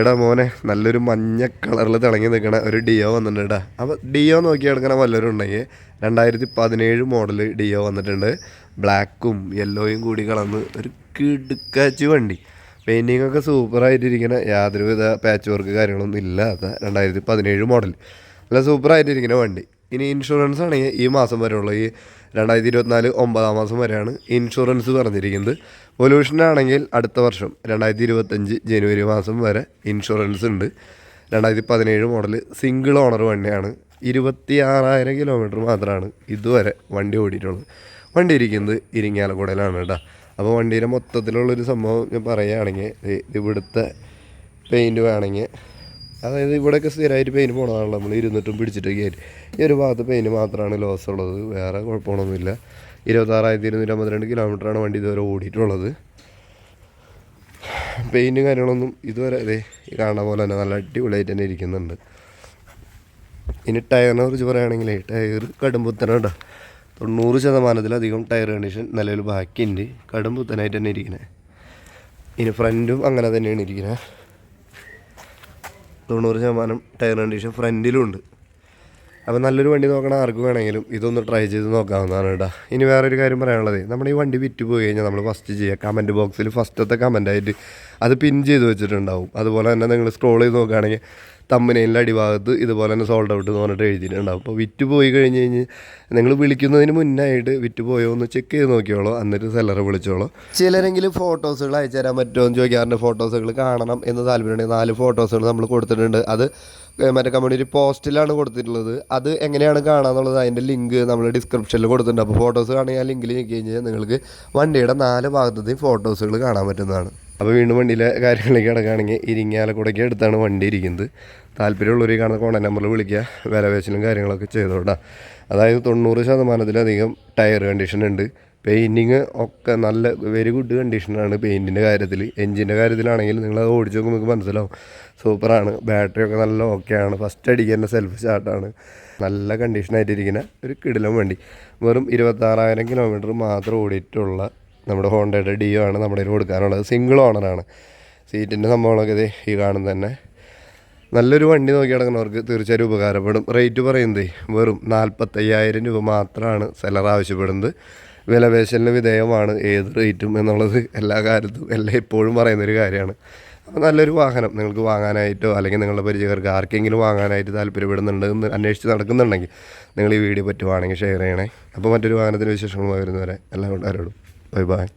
എടാ മോനെ നല്ലൊരു മഞ്ഞ കളറിൽ തിളങ്ങി നിൽക്കണ ഒരു ഡിയോ വന്നിട്ടുണ്ട് അപ്പോൾ ഡിയോ നോക്കി എടുക്കണ വല്ലവരും ഉണ്ടെങ്കിൽ രണ്ടായിരത്തി പതിനേഴ് മോഡൽ ഡിയോ വന്നിട്ടുണ്ട്. ബ്ലാക്കും യെല്ലോയും കൂടി കളർന്ന് ഒരു കിടുക്കാച്ച് വണ്ടി. പെയിന്റിങ് ഒക്കെ സൂപ്പറായിട്ടിരിക്കുന്ന യാതൊരുവിധ പാച്ച് വർക്ക് കാര്യങ്ങളൊന്നും ഇല്ലാത്ത രണ്ടായിരത്തി പതിനേഴ് മോഡൽ നല്ല സൂപ്പറായിട്ടിരിക്കുന്ന വണ്ടി. ഇനി ഇൻഷുറൻസ് ആണെങ്കിൽ ഈ മാസം വരെയുള്ള ഈ രണ്ടായിരത്തി ഇരുപത്തിനാല് ഒമ്പതാം മാസം വരെയാണ് ഇൻഷുറൻസ് പറഞ്ഞിരിക്കുന്നത്. പൊലൂഷനാണെങ്കിൽ അടുത്ത വർഷം രണ്ടായിരത്തി ഇരുപത്തഞ്ച് ജനുവരി മാസം വരെ ഇൻഷുറൻസ് ഉണ്ട്. രണ്ടായിരത്തി പതിനേഴ് മോഡൽ സിംഗിൾ ഓണർ വണ്ടിയാണ്. ഇരുപത്തി ആറായിരം കിലോമീറ്റർ മാത്രമാണ് ഇതുവരെ വണ്ടി ഓടിയിട്ടുള്ളത്. വണ്ടി ഇരിക്കുന്നത് ഇരിങ്ങാലക്കുടയിലാണ് കേട്ടോ. അപ്പോൾ വണ്ടിയുടെ മൊത്തത്തിലുള്ളൊരു സംഭവം ഞാൻ പറയുകയാണെങ്കിൽ ഇവിടുത്തെ പെയിന്റ് വേണമെങ്കിൽ അതായത് ഇവിടെയൊക്കെ സ്ഥിരമായിട്ട് പെയിൻ പോണതാണല്ലോ. നമ്മൾ ഇരുന്നിട്ടും പിടിച്ചിട്ടൊക്കെ ആയിട്ട്. ഈ ഒരു ഭാഗത്ത് പെയിന് മാത്രമാണ് ലോസ് ഉള്ളത്. വേറെ കുഴപ്പമൊന്നുമില്ല. ഇരുപത്താറായിരത്തി ഇരുന്നൂറ്റി അമ്പത്തിരണ്ട് കിലോമീറ്ററാണ് വണ്ടി ഇതുവരെ ഓടിയിട്ടുള്ളത്. പെയിന്റും കാര്യങ്ങളൊന്നും ഇതുവരെ ഈ കാണുന്ന പോലെ തന്നെ നല്ല അടിപൊളിയായിട്ട് തന്നെ ഇരിക്കുന്നുണ്ട്. ഇനി ടയറിനെ കുറിച്ച് പറയുകയാണെങ്കിൽ ടയർ കടുംപുത്തനാണ് തൊണ്ണൂറ് ശതമാനത്തിലധികം ടയർ കണ്ടീഷൻ നിലവിൽ ബാക്കിയുണ്ട്. കടുംപുത്തനായിട്ട് തന്നെ ഇരിക്കുന്നത് ഇനി ഫ്രണ്ടും അങ്ങനെ തന്നെയാണ് ഇരിക്കുന്നത് തൊണ്ണൂറ് ശതമാനം ടയർ കണ്ടീഷൻ ഫ്രണ്ടിലും ഉണ്ട് അപ്പോൾ നല്ലൊരു വണ്ടി നോക്കണ ആർക്ക് വേണമെങ്കിലും ഇതൊന്ന് ട്രൈ ചെയ്ത് നോക്കാവുന്നതാണ് കേട്ടോ. ഇനി വേറൊരു കാര്യം പറയാനുള്ളത്. നമ്മൾ ഈ വണ്ടി വിറ്റ് പോയി കഴിഞ്ഞാൽ നമ്മൾ ഫസ്റ്റ് ചെയ്യുക കമന്റ് ബോക്സിൽ ഫസ്റ്റത്തെ കമന്റായിട്ട് അത് പിൻ ചെയ്ത് വെച്ചിട്ടുണ്ടാവും. അതുപോലെ തന്നെ നിങ്ങൾ സ്ക്രോൾ ചെയ്ത് നോക്കുകയാണെങ്കിൽ തമ്മനയിലെ അടിഭാഗത്ത് ഇതുപോലെ തന്നെ സോൾഡ് ഔട്ട് എന്ന് പറഞ്ഞിട്ട് എഴുതിയിട്ടുണ്ടാവും അപ്പോൾ വിറ്റ് പോയി കഴിഞ്ഞ് കഴിഞ്ഞ് നിങ്ങൾ വിളിക്കുന്നതിന് മുന്നായിട്ട് വിറ്റ് പോയോ എന്ന് ചെക്ക് ചെയ്ത് നോക്കിയോളോ. എന്നിട്ട് സെല്ലറെ വിളിച്ചോളോ. ചിലരെങ്കിലും ഫോട്ടോസുകൾ അയച്ചു തരാൻ പറ്റുമോ എന്ന് ചോദിക്കാറുണ്ട് ഫോട്ടോസുകൾ കാണണം എന്ന് താല്പര്യമുണ്ടെങ്കിൽ നാല് ഫോട്ടോസുകൾ നമ്മൾ കൊടുത്തിട്ടുണ്ട്. അത് മറ്റേ കമ്മ്യൂണിറ്റി പോസ്റ്റിലാണ് കൊടുത്തിട്ടുള്ളത്. അത് എങ്ങനെയാണ് കാണാന്നുള്ളത് അതിന്റെ ലിങ്ക് നമ്മൾ ഡിസ്ക്രിപ്ഷനിൽ കൊടുത്തിട്ടുണ്ട്. അപ്പോൾ ഫോട്ടോസ് കാണുക ആ ലിങ്കിൽ ഞെക്കി കഴിഞ്ഞാൽ നിങ്ങൾക്ക് വണ്ടിയുടെ നാല് ഭാഗത്തെയും ഫോട്ടോസുകൾ കാണാൻ പറ്റുന്നതാണ്. അപ്പോൾ വീണ്ടും വണ്ടിയിലെ കാര്യങ്ങളിലേക്ക് കിടക്കുകയാണെങ്കിൽ ഇരിങ്ങാലക്കുടയ്ക്ക് അടുത്താണ് വണ്ടി ഇരിക്കുന്നത്. താല്പര്യമുള്ളവർ കാണുന്ന കോണ്ടാക്ട് നമ്പറിൽ വിളിക്കുക. വില പേശലും കാര്യങ്ങളൊക്കെ ചെയ്തോട്ടാ. അതായത് തൊണ്ണൂറ് ശതമാനത്തിലധികം ടയർ കണ്ടീഷൻ ഉണ്ട്. പെയിന്റിങ് ഒക്കെ നല്ല വെരി ഗുഡ് കണ്ടീഷനാണ് പെയിന്റിന്റെ കാര്യത്തിൽ. എൻജിന്റെ കാര്യത്തിലാണെങ്കിൽ നിങ്ങൾ അത് ഓടിച്ച് നോക്കുമ്പോൾ നിങ്ങൾക്ക് മനസ്സിലാവും. സൂപ്പറാണ് ബാറ്ററി ഒക്കെ നല്ല ഓക്കെയാണ് ഫസ്റ്റ് അടിക്കുക തന്നെ സെൽഫ് സ്റ്റാർട്ടാണ് നല്ല കണ്ടീഷനായിട്ടിരിക്കുന്ന ഒരു കിടിലം വണ്ടി. വെറും ഇരുപത്താറായിരം കിലോമീറ്റർ മാത്രം ഓടിയിട്ടുള്ള നമ്മുടെ ഹോണ്ടയുടെ ഡിയോ ആണ് നമ്മുടെ കയ്യിൽ കൊടുക്കാനുള്ളത്. സിംഗിൾ ഓണറാണ്. സീറ്റിന്റെ സംഭവങ്ങളൊക്കെ ഇതേ ഈ കാണുന്ന തന്നെ. നല്ലൊരു വണ്ടി നോക്കി കിടക്കുന്നവർക്ക് തീർച്ചയായും ഉപകാരപ്പെടും. റേറ്റ് പറയുന്നത് വെറും നാൽപ്പത്തയ്യായിരം രൂപ മാത്രമാണ് സെലർ ആവശ്യപ്പെടുന്നത്. വിലപേശലിന് വിധേയമാണ് ഏത് റേറ്റും എന്നുള്ളത് എല്ലാ കാലത്തും എല്ലാം എപ്പോഴും പറയുന്നൊരു കാര്യമാണ്. അപ്പോൾ നല്ലൊരു വാഹനം നിങ്ങൾക്ക് വാങ്ങാനായിട്ടോ അല്ലെങ്കിൽ നിങ്ങളുടെ പരിചയക്കാർക്ക് ആർക്കെങ്കിലും വാങ്ങാനായിട്ട് താല്പര്യപ്പെടുന്നുണ്ട് എന്ന് അന്വേഷിച്ച് നടക്കുന്നുണ്ടെങ്കിൽ നിങ്ങൾ ഈ വീഡിയോ പറ്റുവാണെങ്കിൽ ഷെയർ ചെയ്യണേ. അപ്പോൾ മറ്റൊരു വാഹനത്തിന്റെ വിശേഷങ്ങളുമായി വരുന്നവരെ എല്ലാവരും കൂട്ടുകാരോടും Bye bye.